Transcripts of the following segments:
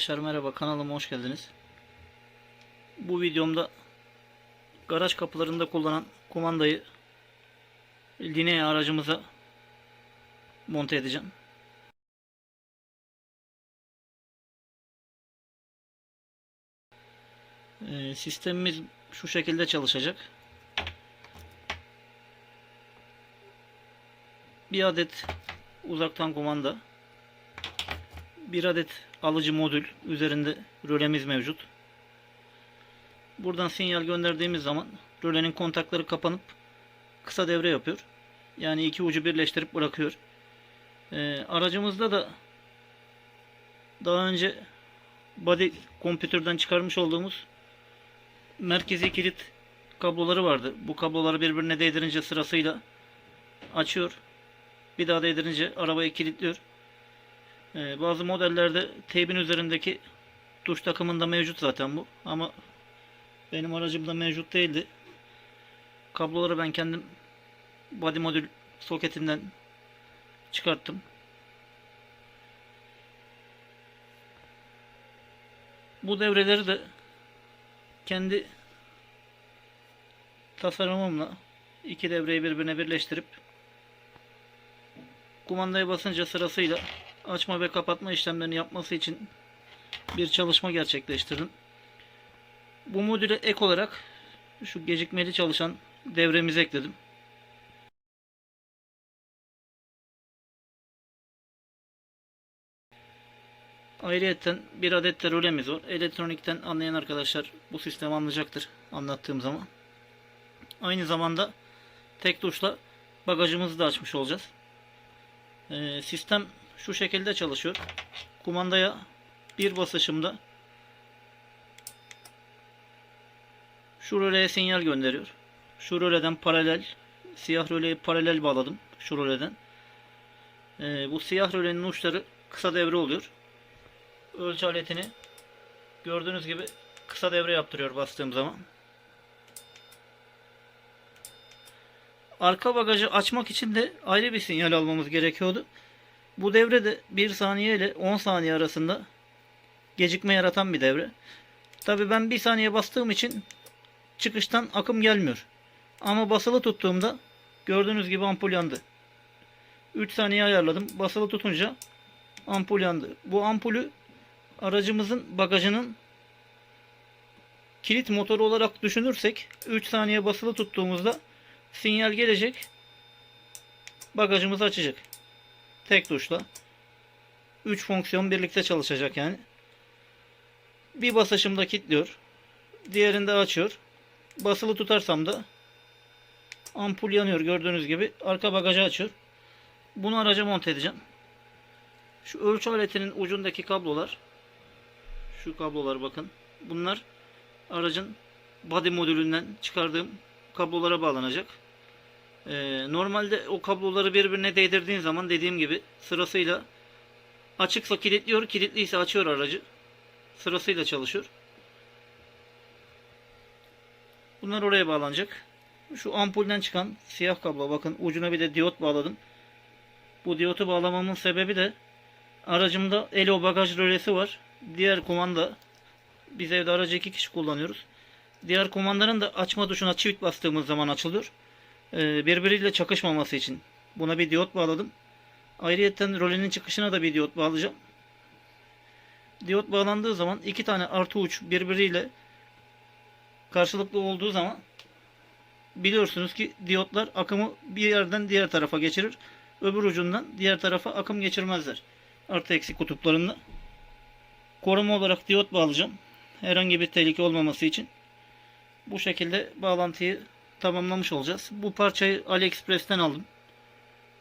Arkadaşlar merhaba kanalıma hoş geldiniz. Bu videomda garaj kapılarında kullanan kumandayı Linea aracımıza monte edeceğim. Ee, sistemimiz şu şekilde çalışacak. Bir adet uzaktan kumanda bir adet alıcı modül üzerinde rölemiz mevcut. Buradan sinyal gönderdiğimiz zaman rölenin kontakları kapanıp kısa devre yapıyor. Yani iki ucu birleştirip bırakıyor. Ee, aracımızda da daha önce body kompütürden çıkarmış olduğumuz merkezi kilit kabloları vardı. Bu kabloları birbirine değdirince sırasıyla açıyor. Bir daha değdirince arabayı kilitliyor. Ee, bazı modellerde teybin üzerindeki tuş takımında mevcut zaten bu. Ama benim aracımda mevcut değildi. Kabloları ben kendim body modül soketinden çıkarttım. Bu devreleri de kendi tasarımımla iki devreyi birbirine birleştirip kumandaya basınca sırasıyla açma ve kapatma işlemlerini yapması için bir çalışma gerçekleştirdim. Bu modüle ek olarak şu gecikmeli çalışan devremizi ekledim. Ayrıyeten bir adet de rölemiz var. Elektronikten anlayan arkadaşlar bu sistemi anlayacaktır anlattığım zaman. Aynı zamanda tek tuşla bagajımızı da açmış olacağız. Ee, sistem şu şekilde çalışıyor. Kumandaya bir basışımda şu röleye sinyal gönderiyor. Şu röleden paralel siyah röleyi paralel bağladım şu röleden. Ee, bu siyah rölenin uçları kısa devre oluyor. Ölçü aletini gördüğünüz gibi kısa devre yaptırıyor bastığım zaman. Arka bagajı açmak için de ayrı bir sinyal almamız gerekiyordu. Bu devre de 1 saniye ile 10 saniye arasında gecikme yaratan bir devre. Tabi ben 1 saniye bastığım için çıkıştan akım gelmiyor. Ama basılı tuttuğumda gördüğünüz gibi ampul yandı. 3 saniye ayarladım. Basılı tutunca ampul yandı. Bu ampulü aracımızın bagajının kilit motoru olarak düşünürsek 3 saniye basılı tuttuğumuzda sinyal gelecek. Bagajımız açacak. Tek tuşla. 3 fonksiyon birlikte çalışacak yani. Bir basışımda kilitliyor. Diğerinde açıyor. Basılı tutarsam da ampul yanıyor gördüğünüz gibi. Arka bagajı açıyor. Bunu araca monte edeceğim. Şu ölçü aletinin ucundaki kablolar şu kablolar bakın. Bunlar aracın body modülünden çıkardığım kablolara bağlanacak. Ee, normalde o kabloları birbirine değdirdiğin zaman dediğim gibi sırasıyla açıksa kilitliyor, kilitliyse açıyor aracı. Sırasıyla çalışıyor. Bunlar oraya bağlanacak. Şu ampulden çıkan siyah kablo bakın ucuna bir de diyot bağladım. Bu diyotu bağlamamın sebebi de aracımda Elo bagaj rölesi var. Diğer kumanda biz evde aracı iki kişi kullanıyoruz. Diğer kumandanın da açma tuşuna çift bastığımız zaman açılıyor. Ee, birbiriyle çakışmaması için buna bir diyot bağladım. Ayrıyeten rolünün çıkışına da bir diyot bağlayacağım. Diyot bağlandığı zaman iki tane artı uç birbiriyle karşılıklı olduğu zaman biliyorsunuz ki diyotlar akımı bir yerden diğer tarafa geçirir. Öbür ucundan diğer tarafa akım geçirmezler. Artı eksi kutuplarında. Koruma olarak diyot bağlayacağım. Herhangi bir tehlike olmaması için. Bu şekilde bağlantıyı tamamlamış olacağız. Bu parçayı AliExpress'ten aldım.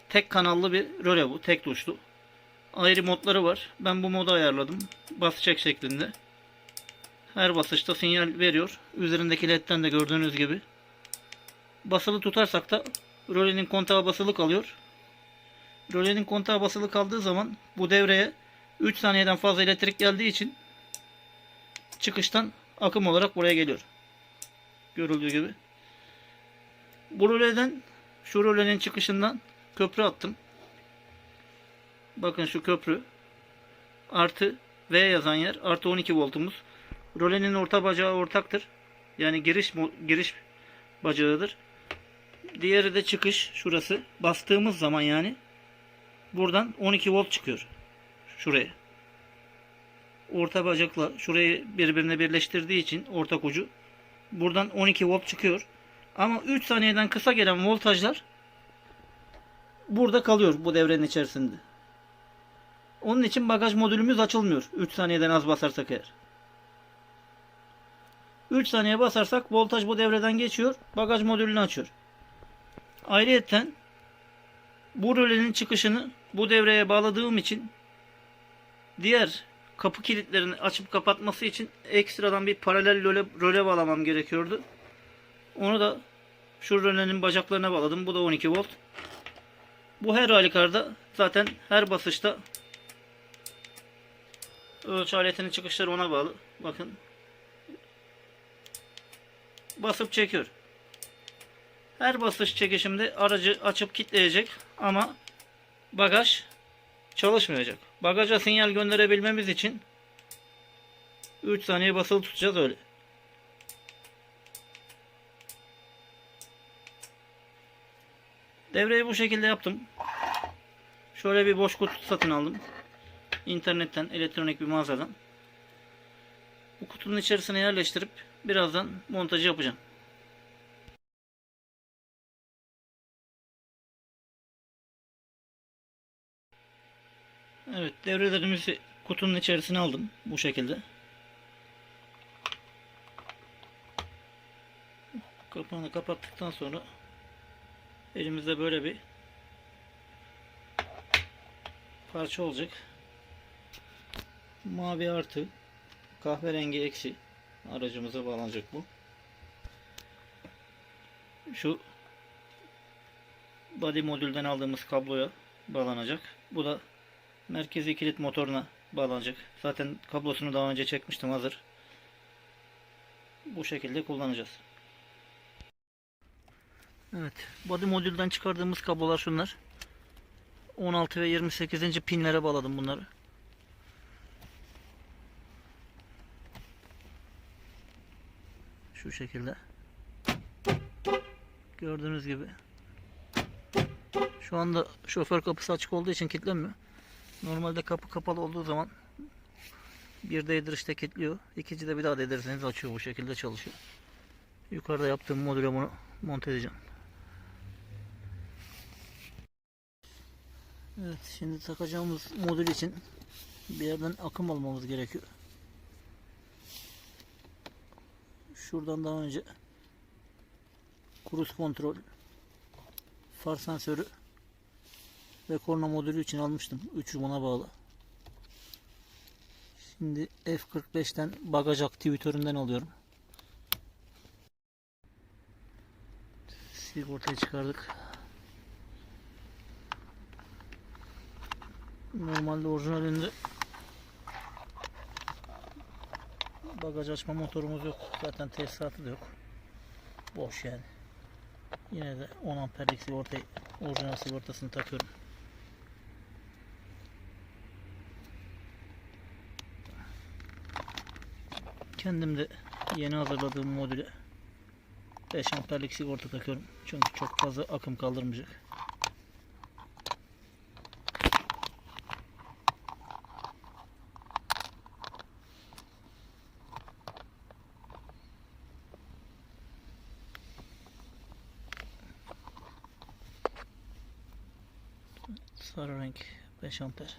Tek kanallı bir röle bu. Tek tuşlu. Ayrı modları var. Ben bu modu ayarladım. Basacak şeklinde. Her basışta sinyal veriyor. Üzerindeki ledden de gördüğünüz gibi. Basılı tutarsak da rölenin kontağı basılı kalıyor. Rölenin kontağı basılı kaldığı zaman bu devreye 3 saniyeden fazla elektrik geldiği için çıkıştan akım olarak buraya geliyor. Görüldüğü gibi. Bu röleden şu rölenin çıkışından köprü attım. Bakın şu köprü artı V yazan yer artı 12 voltumuz. Rolenin orta bacağı ortaktır. Yani giriş giriş bacağıdır. Diğeri de çıkış şurası. Bastığımız zaman yani buradan 12 volt çıkıyor. Şuraya. Orta bacakla şurayı birbirine birleştirdiği için ortak ucu buradan 12 volt çıkıyor. Ama 3 saniyeden kısa gelen voltajlar burada kalıyor bu devrenin içerisinde. Onun için bagaj modülümüz açılmıyor. 3 saniyeden az basarsak eğer. 3 saniye basarsak voltaj bu devreden geçiyor. Bagaj modülünü açıyor. Ayrıyeten bu rölenin çıkışını bu devreye bağladığım için diğer kapı kilitlerini açıp kapatması için ekstradan bir paralel röle, röle bağlamam gerekiyordu. Onu da şu rölenin bacaklarına bağladım. Bu da 12 volt. Bu her halükarda zaten her basışta ölçü aletinin çıkışları ona bağlı. Bakın. Basıp çekiyor. Her basış çekişimde aracı açıp kilitleyecek ama bagaj çalışmayacak. Bagaja sinyal gönderebilmemiz için 3 saniye basılı tutacağız öyle. Devreyi bu şekilde yaptım. Şöyle bir boş kutu satın aldım. İnternetten, elektronik bir mağazadan. Bu kutunun içerisine yerleştirip birazdan montajı yapacağım. Evet, devrelerimizi kutunun içerisine aldım bu şekilde. Kapağını kapattıktan sonra elimizde böyle bir parça olacak. Mavi artı, kahverengi eksi aracımıza bağlanacak bu. Şu body modülden aldığımız kabloya bağlanacak. Bu da merkezi kilit motoruna bağlanacak. Zaten kablosunu daha önce çekmiştim hazır. Bu şekilde kullanacağız. Evet, body modülden çıkardığımız kablolar şunlar. 16 ve 28. pinlere bağladım bunları. Şu şekilde. Gördüğünüz gibi. Şu anda şoför kapısı açık olduğu için kilitlenmiyor. Normalde kapı kapalı olduğu zaman bir değdirişte kilitliyor. İkinci de bir daha değdirirseniz açıyor bu şekilde çalışıyor. Yukarıda yaptığım modüle bunu monte edeceğim. Evet şimdi takacağımız modül için bir yerden akım almamız gerekiyor. Şuradan daha önce cruise kontrol far sensörü ve korna modülü için almıştım. Üçü buna bağlı. Şimdi F45'ten bagaj aktivitöründen alıyorum. Sigortayı çıkardık. Normalde orijinalinde bagaj açma motorumuz yok. Zaten tesisatı da yok. Boş yani. Yine de 10 amperlik sigortayı orijinal sigortasını takıyorum. Kendim de yeni hazırladığım modüle 5 amperlik sigorta takıyorum. Çünkü çok fazla akım kaldırmayacak. Sarı renk 5 amper.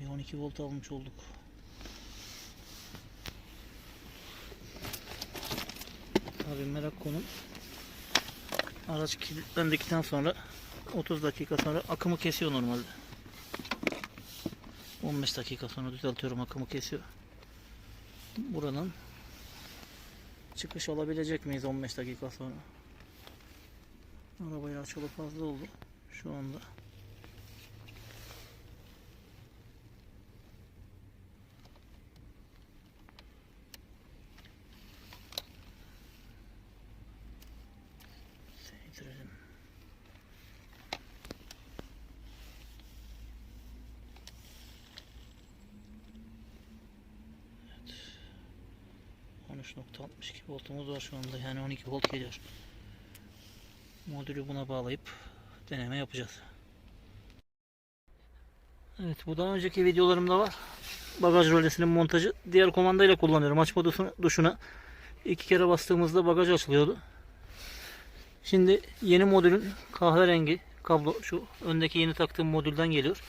Bir 12 volt almış olduk. Tabii merak konum. Araç kilitlendikten sonra 30 dakika sonra akımı kesiyor normalde. 15 dakika sonra düzeltiyorum akımı kesiyor. Buranın çıkış alabilecek miyiz 15 dakika sonra? Arabaya açılı fazla oldu. Şu anda. Seydirelim. Evet. 13.62 voltumuz var şu anda. Yani 12 volt geliyor. Modülü buna bağlayıp deneme yapacağız. Evet bu daha önceki videolarımda var. Bagaj rölesinin montajı. Diğer kumandayla kullanıyorum. Açma tuşuna iki kere bastığımızda bagaj açılıyordu. Şimdi yeni modülün kahverengi kablo şu öndeki yeni taktığım modülden geliyor.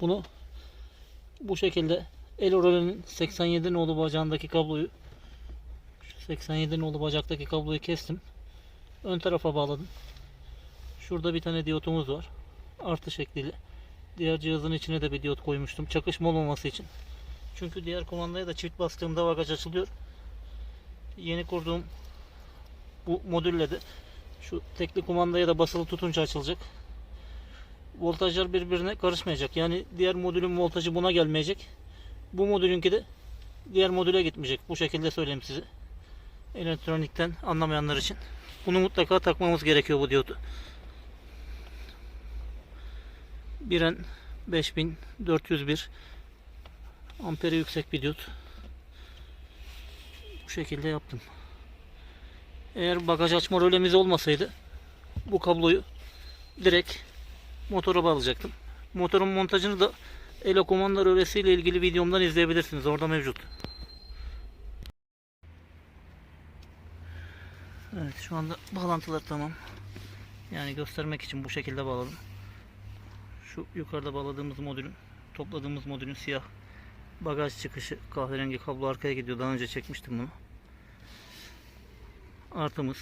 Bunu bu şekilde el rölenin 87 nolu bacağındaki kabloyu şu 87 nolu bacaktaki kabloyu kestim. Ön tarafa bağladım. Şurada bir tane diyotumuz var. Artı şekliyle. Diğer cihazın içine de bir diyot koymuştum. Çakışma olmaması için. Çünkü diğer kumandaya da çift bastığımda bagaj açılıyor. Yeni kurduğum bu modülle de şu tekli kumandaya da basılı tutunca açılacak. Voltajlar birbirine karışmayacak. Yani diğer modülün voltajı buna gelmeyecek. Bu modülünki de diğer modüle gitmeyecek. Bu şekilde söyleyeyim size. Elektronikten anlamayanlar için. Bunu mutlaka takmamız gerekiyor bu diyodu. Biren 5401 amperi yüksek bir diyot. Bu şekilde yaptım. Eğer bagaj açma rölemiz olmasaydı bu kabloyu direkt motora bağlayacaktım. Motorun montajını da Elo kumanda rölesiyle ilgili videomdan izleyebilirsiniz. Orada mevcut. Evet şu anda bağlantılar tamam. Yani göstermek için bu şekilde bağladım. Şu yukarıda bağladığımız modülün topladığımız modülün siyah bagaj çıkışı kahverengi kablo arkaya gidiyor. Daha önce çekmiştim bunu. Artımız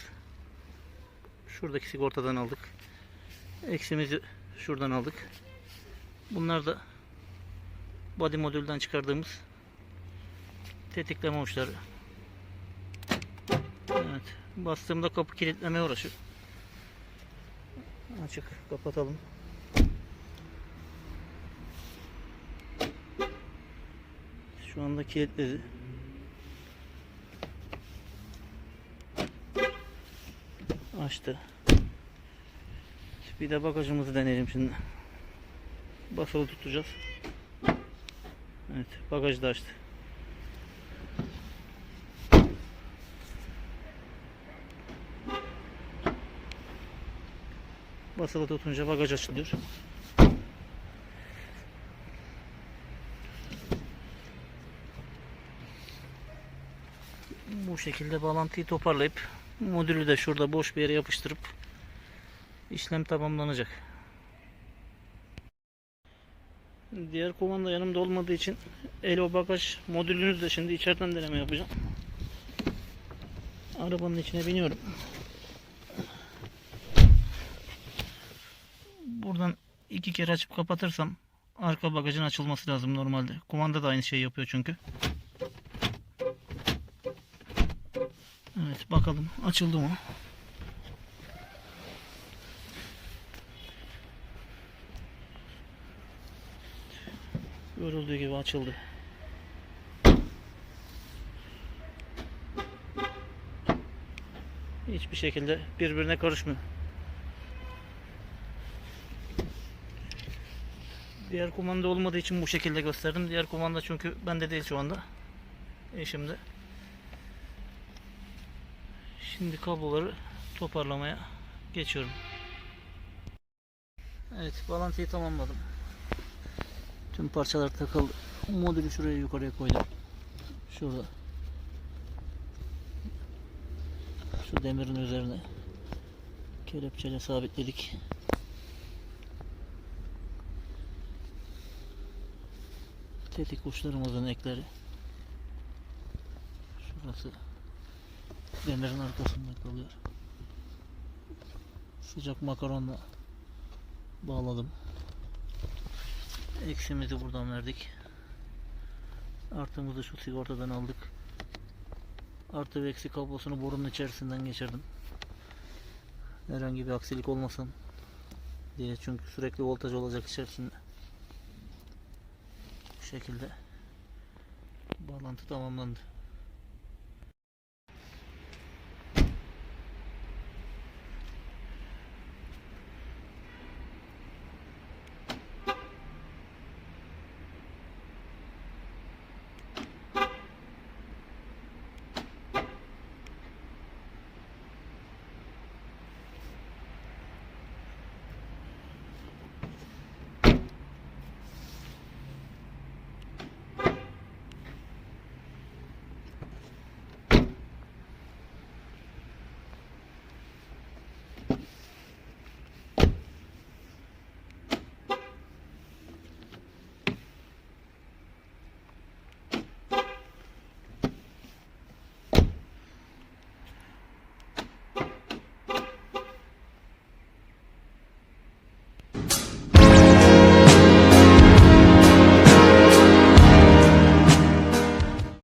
şuradaki sigortadan aldık. Eksimizi şuradan aldık. Bunlar da body modülden çıkardığımız tetikleme uçları. Evet. Bastığımda kapı kilitlemeye uğraşıyor. Açık. Kapatalım. Şu anda kilitledi. Açtı. Bir de bagajımızı deneyelim şimdi. Basılı tutacağız. Evet, bagajı da açtı. Basılı tutunca bagaj açılıyor. Bu şekilde bağlantıyı toparlayıp modülü de şurada boş bir yere yapıştırıp işlem tamamlanacak. Diğer kumanda yanımda olmadığı için Elo bagaj modülünü de şimdi içeriden deneme yapacağım. Arabanın içine biniyorum. Buradan iki kere açıp kapatırsam arka bagajın açılması lazım normalde. Kumanda da aynı şeyi yapıyor çünkü. Evet bakalım açıldı mı? Görüldüğü gibi açıldı. Hiçbir şekilde birbirine karışmıyor. Diğer kumanda olmadığı için bu şekilde gösterdim. Diğer kumanda çünkü bende değil şu anda. Eşimde. Şimdi kabloları toparlamaya geçiyorum. Evet, bağlantıyı tamamladım. Tüm parçalar takıldı. Modülü şuraya yukarıya koydum. Şurada. Şu demirin üzerine kelepçeyle sabitledik. Tetik uçlarımızın ekleri. Şurası demirin arkasında kalıyor. Sıcak makaronla bağladım. Eksimizi buradan verdik. Artımızı şu sigortadan aldık. Artı ve eksi kablosunu borunun içerisinden geçirdim. Herhangi bir aksilik olmasın diye çünkü sürekli voltaj olacak içerisinde. Bu şekilde bağlantı tamamlandı.